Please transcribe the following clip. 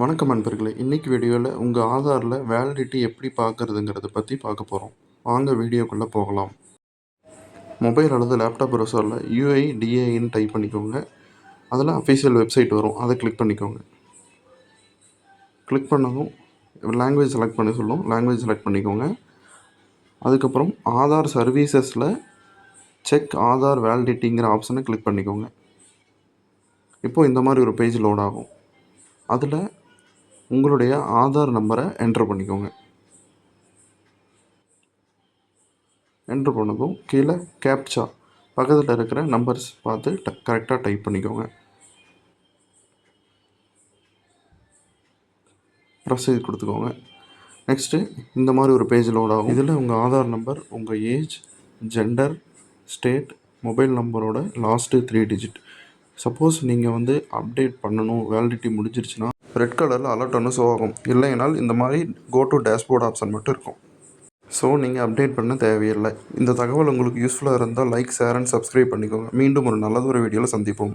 வணக்கம் நண்பர்களே. இன்றைக்கி வீடியோவில் உங்கள் ஆதாரில் வேலிடிட்டி எப்படி பார்க்குறதுங்கிறத பற்றி பார்க்க போகிறோம் வாங்க வீடியோக்குள்ளே போகலாம். மொபைல் அல்லது லேப்டாப் ப்ரௌசரில் யூஐ டிஐன்னு டைப் பண்ணிக்கோங்க. அதில் அஃபிஷியல் வெப்சைட் வரும். அதை கிளிக் பண்ணிக்கோங்க. கிளிக் பண்ணதும் லாங்குவேஜ் செலக்ட் பண்ணி சொல்லும். லாங்குவேஜ் செலக்ட் பண்ணிக்கோங்க. அதுக்கப்புறம் ஆதார் சர்வீசஸில் செக் ஆதார் வேலிடிட்டிங்கிற ஆப்ஷனை கிளிக் பண்ணிக்கோங்க. இப்போது இந்த மாதிரி ஒரு பேஜ் லோட் ஆகும். அதில் உங்களுடைய ஆதார் நம்பரை என்ட்ரு பண்ணிக்கோங்க. என்ட்ரு பண்ணதும் கீழே கேப்சா பக்கத்தில் இருக்கிற நம்பர்ஸ் பார்த்து ட கரெக்டாக டைப் பண்ணிக்கோங்க. ப்ரொசீஜ் கொடுத்துக்கோங்க. நெக்ஸ்ட்டு இந்த மாதிரி ஒரு பேஜ் லோட் ஆகும். இதில் உங்கள் ஆதார் நம்பர் உங்கள் ஏஜ் ஜெண்டர் ஸ்டேட் மொபைல் நம்பரோட லாஸ்ட்டு த்ரீ டிஜிட் சப்போஸ் நீங்கள் வந்து அப்டேட் பண்ணணும் வேலிடிட்டி முடிஞ்சிருச்சுன்னா ரெட் கலரில் அலர்ட் ஒன்று ஷோ ஆகும். இல்லைனால் இந்த மாதிரி கோ டு டேஷ்போர்ட் ஆப்ஷன் மட்டும் இருக்கும். ஸோ நீங்கள் அப்டேட் பண்ண தேவையில்லை. இந்த தகவல் உங்களுக்கு யூஸ்ஃபுல்லாக இருந்தால் லைக் ஷேர் அண்ட் சப்ஸ்கிரைப் பண்ணிக்கோங்க. மீண்டும் ஒரு நல்லதொரு வீடியோவில் சந்திப்போம்.